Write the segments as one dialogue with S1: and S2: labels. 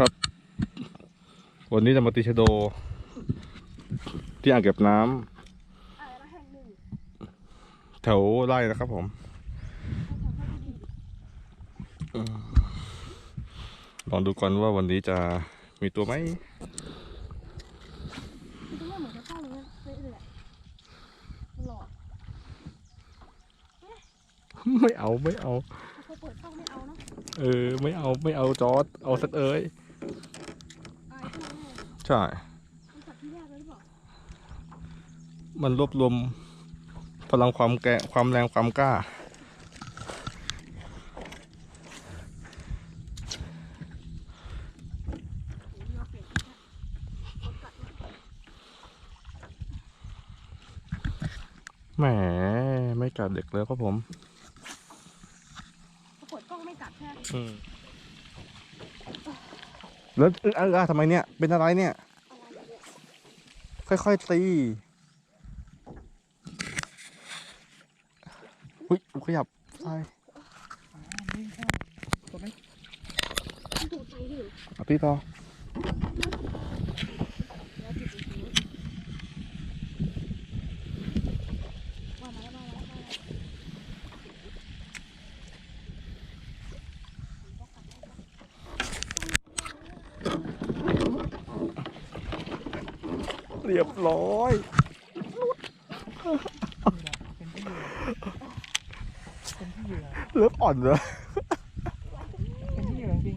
S1: ครับ วันนี้จะมาตีชะโด ที่อ่างเก็บน้ำ
S2: อะไรนะแห่งหนึ่ง
S1: แถวไร่นะครับผมอืมลองดูก่อนว่าวันนี้จะมีตัวไหม
S2: คือตัวเหมือนจะเข้าเลยนะเฮ้ยเลยอะมันหลอก
S1: ไม่เอาไม่เอา
S2: พอเปิดเข้าไม่เอานะ
S1: เออ ไม่เอาไม่เอาจอร์ดเอาสักเอ้ย
S2: อายเข้าแน่
S1: ใช่
S2: มันสัตว์ที่แยกเลยหรือเปล่า
S1: มันรวบรวมพลังความแกร่งความแรงความกล้า
S2: โอ้ยยอเปลี่ยนที่แค่คนกัดมัน
S1: แหม ไม่กัดเด็กเลยครับผม
S2: พอเปิดกล้องไม่กัดแค่
S1: อืม แล้วเออเออเออทำไมเนี่ย เป็นอะไรเนี่ย
S2: อะไรเนี่ย
S1: ค่อยๆตีอุ้ยขยับใช่
S2: มันดูดใจดิ
S1: เอาตีต่อ
S2: แล้วจิตจริงๆว่ามาแล้วมาแล้วมาแล้ว
S1: เรียบร้อย
S3: เป็นที่เหยื่อเป็นที่เหยื่อ
S1: เริ่มอ่อนเลย
S3: เป็นที่เหยื่จริง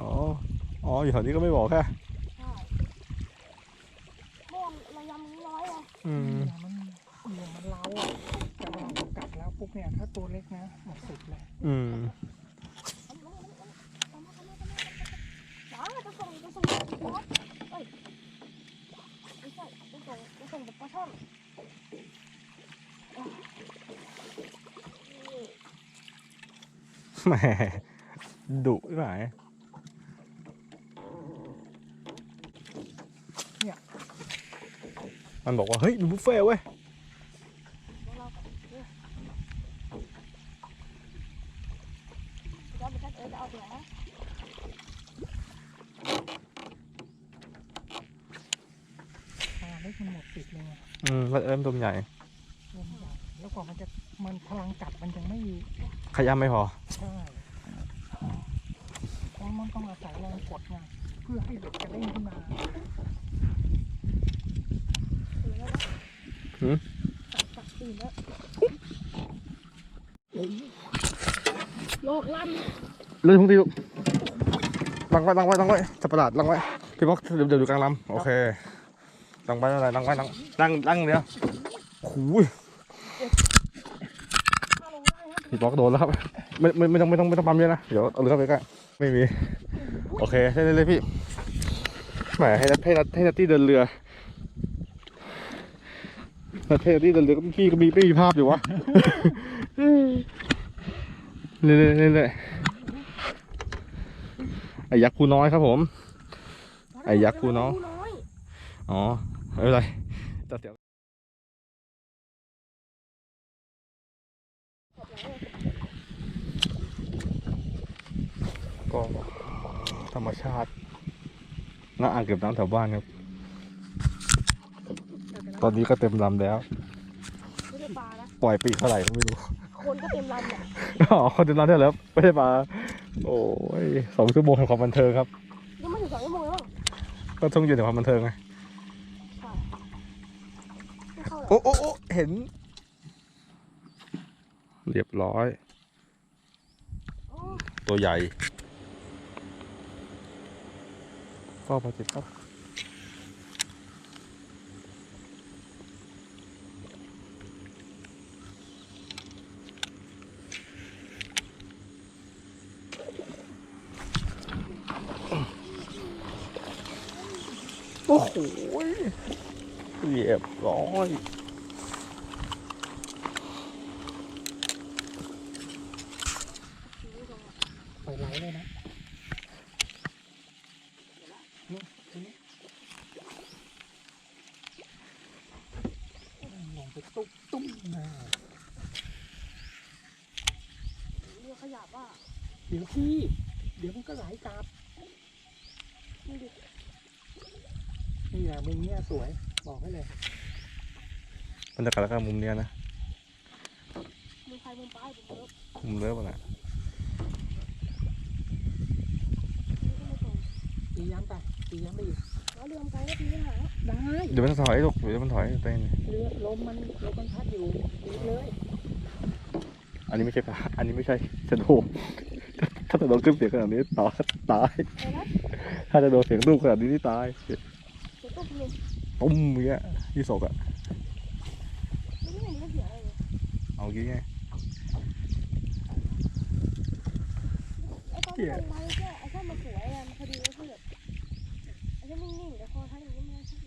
S3: อ๋อ
S1: อ๋ออยู่แถวนี้ก็ไม่บอกแค่
S2: ใช่ม่วงระยำน้ อื
S1: ม
S3: มันเหยื่อมันเล้าอะแต่เวลาเรากัดแล้วปุ๊บเนี่ยถ้าตัวเล็กนะหมดสิทธิ์เลย
S1: อืม
S2: หมาจะส่งจะส่งบอเอ้ยไม่าช่อน
S1: แห มดุใช่ไหมมันบอกว่า เฮ้ยดูบุฟเฟ่ต์เว้ย
S2: ของเรากับเนี่ยจะเอาไปจัดเออจะเอาไปไหนฮะ
S3: ปลาเล็กมันหมดสิทธิ์เลยไง
S1: อืมแล้วเอิ้มตัวใหญ่
S3: รวมใหญ่ แล้วกว่ามันจะมันพลังกัดมันยังไม่
S1: ขย้ำไม่พอ
S3: ใช่เพราะมันต้องอาศัยแรงกดไงเพื่อให้เด็กกระเด้งขึ้นมา
S2: ตื่นแล้วนะ
S1: หืม
S2: ตัดตัดตื่นแล้วโลกลั่น
S1: เลื่อนทุกทีลูกลังไว้ลังไว้ลังไว้จับประหลาดลังไว้พี่บอกเดี๋ยวเดี๋ยวดูกลางลำโอเคลังไว้อะไรลังไว้ลังลังลังเดียวโอ้ย
S2: ถ้าลงได้นะ
S1: พี่บอกโดนแล้วครับไม่ไม่ไม่ต้องไม่ต้องไม่ต้องปั๊มเยอะนะเดี๋ยวเอาเรือเข้าไปใกล้ไม่มีโอเคใช่เลยเลยพี่แหมให้นัทให้นัทให้นัตตี้เดินเรือ นัทให้นัตตี้เดินเรือก็พี่ก็มีไม่มีภาพอยู่วะเรื่อยๆเรื่อยๆไอ้ยักษ์คูน้อยครับผม ไอ้ยักษ์กูน้อง
S2: อย
S1: อ๋อไม่เป็นไรแต่เดี๋ยวก็ธรรมชาติณอ่างเก็บน้ำแถวบ้านครับ ตอนนี้ก็เต็มลำแล้ว
S2: ไม่ได้ปลานะ
S1: ปล่อยปีกเท่าไหร่ก็ไม่รู้
S2: คนก็เต็มลำเนี่ย
S1: อ๋อคนเต็มลำได้แล้วไม่ได้มาโอ้ยสองชั่วโมงแห่งความบันเทิงครับ
S2: ยังไม่ถึงสองชั่วโมงแล้ว
S1: ก็ต้องอยู่ในความบันเทิงไง
S2: ใช่ไม่เข้าหรอก
S1: โอ้โอ้โอ้เห็น เรียบร้อย
S2: โอ้
S1: ตัวใหญ่ก็พอจิตครับ โอ้ยเรียบร้อย
S3: ไหลเลยนะลงไปตุ๊บๆนะเรือขยับอะเดี๋ยวพี่ เดี๋ยวมันก็ไหลกลับ นี่แหละมุมเนี้ยสวย บอกให้เลย
S1: บรรยากาศแล้วก็มุมเนี้ยนะ
S2: มือใครมือป้ายผมเลิก
S1: มุมเลิฟอะนะ
S2: ตี
S3: ย้ำไปตีย้ำไปอีก
S2: แล้วเรือมไกลก็ตีไม่หา
S3: ได้
S1: เดี๋ยวมันถอยลูกเดี๋ยวมันถอยเต้น
S3: เรือลมมันลมมันพัดอยู่ตีเลย
S1: อันนี้ไม่ใช่ปลาอันนี้ไม่ใช่ชะโดถ้าจะโดนขึ้นเสียงขนาดนี้ตายตาย ถ้าจะโดนเสียงลูกขนาดนี้นี่ตาย
S2: ปุ๊บเลย
S1: ตุ้มย่างเงี้ยที่ศพอะ
S2: ไม่เห็นเสียอะไรเลย
S1: เอางี้ไง
S2: ไอ้ตอนที่ลงมาแค่ไอ้แค่มาสวยอะมันพอดีก็คือแบบไอ้แค่นิ่งๆแต่พอทั้งอย่างนี้มันก็คือ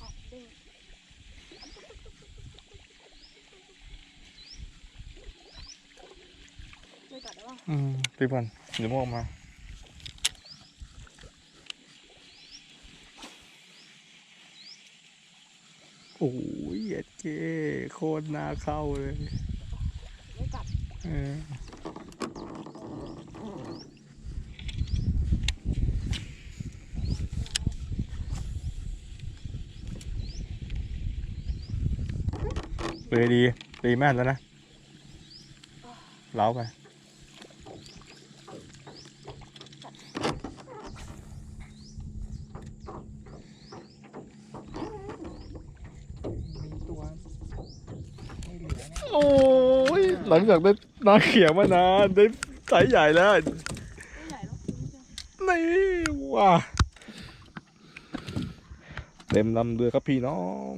S2: ออกเด้งไม่กัดได้ป่ะ
S1: อืมตีบอลเดี๋ยวมออกมา โอ้ยเอ็ดเก้โคตรน่าเข้าเลยเออเลยดีตีแม่นแล้วนะ เล้าไป
S3: มีตัวไม่เหลือนะ
S1: โอ้ยหลังจากได้นาเขียวมานานได้สายใหญ่แล้ว
S2: ไม่ใหญ่หรอกไม่ใช่
S1: นี่ว่ะเต็มลำเรือครับพี่น้อง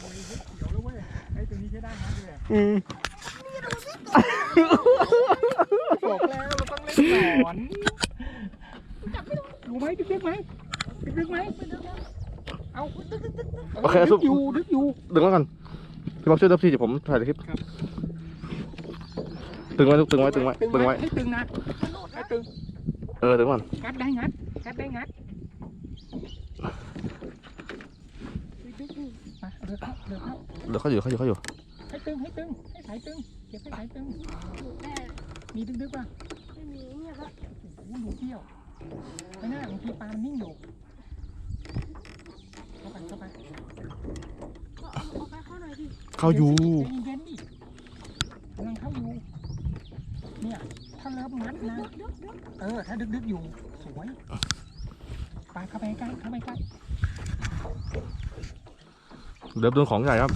S3: โอ้ยเขียวแล้วเว้ยไอ้ตัวนี้ใช้ได้นะเลย
S1: อืม
S3: บอกแล้วเราต้องเล่นก่อนดูไหมดึกๆไหมดึกๆไหมเอา
S1: โอเค
S3: ดึ
S1: สุ
S3: กอยู่ดึกอยู่
S1: ดึงไว้ก่อน พี่บอกช่วยดับทีเดี๋ยวผมถ่ายคลิปตึงไว้ลูกตึงไว้ตึงไว้ตึงไว้
S3: ให้ตึงนะให้ตึง
S1: เออตึงก่อน
S3: งัดได้งัดงัดได้งัดมาเรือเข้าเรือเข้า
S1: เดี๋ยวเขาอยู่เขาอยู่เขาอยู่
S3: ให้ตึงให้ตึงให้สายตึงเก็บให้สายตึง
S2: หนูแม่
S3: มีดึกๆป่ะ
S2: ไม่มีเนี่ยครับ
S3: โอ้โหดูเที่ยวไปหน้าบางทีปลามันนิ่งอยู่เข้าไปเข้าไป
S2: ก็เอาเอาไปเข้าหน่อยดิ
S1: เขาอยู่
S3: ใจเย็นๆดิกำลังเข้าอยู่ เนี่ย ถ้าเริ่มัดนะ
S2: เอ
S3: อ ถ้าดึกๆอยู่ สวยไปเข้าไปใกล้เข้าไปใกล้
S1: เดี๋ยวโดนของใหญ่ครับ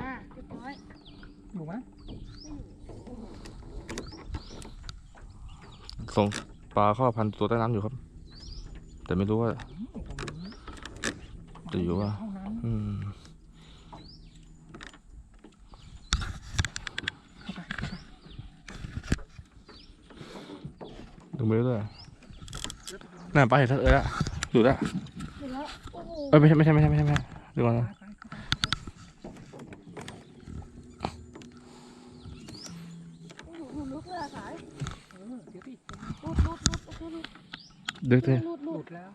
S2: อ่าเรียบร้อย
S3: อยู่ไหม
S1: ส่งปลาเข้าพันตัวใต้น้ำอยู่ครับ แต่ไม่รู้ว่า จะอยู่วะ
S3: เท่า
S1: อืม
S3: เข้าไป
S1: ดึงไปเรื่อย ๆนั่นปลาเห็ดเออละดูละ
S2: เดี๋ยวแล้วโอ้โห
S1: เอ้ยไม่ใช่ไม่ใช่ไม่ใช่ไม่ใช่ไม่ใช่ดูก่อน
S3: ไป
S1: นะ
S3: ไปเข้าไป
S2: โอ้โหหนูลุกเลยอะสาย
S3: เออเดี๋ยวพี่
S2: ลุดลุดลุดโอเคลุด
S1: ดึกเลย
S2: ลุด
S3: ห
S2: ลุ
S3: ลุ
S2: ด
S3: ดแล้ว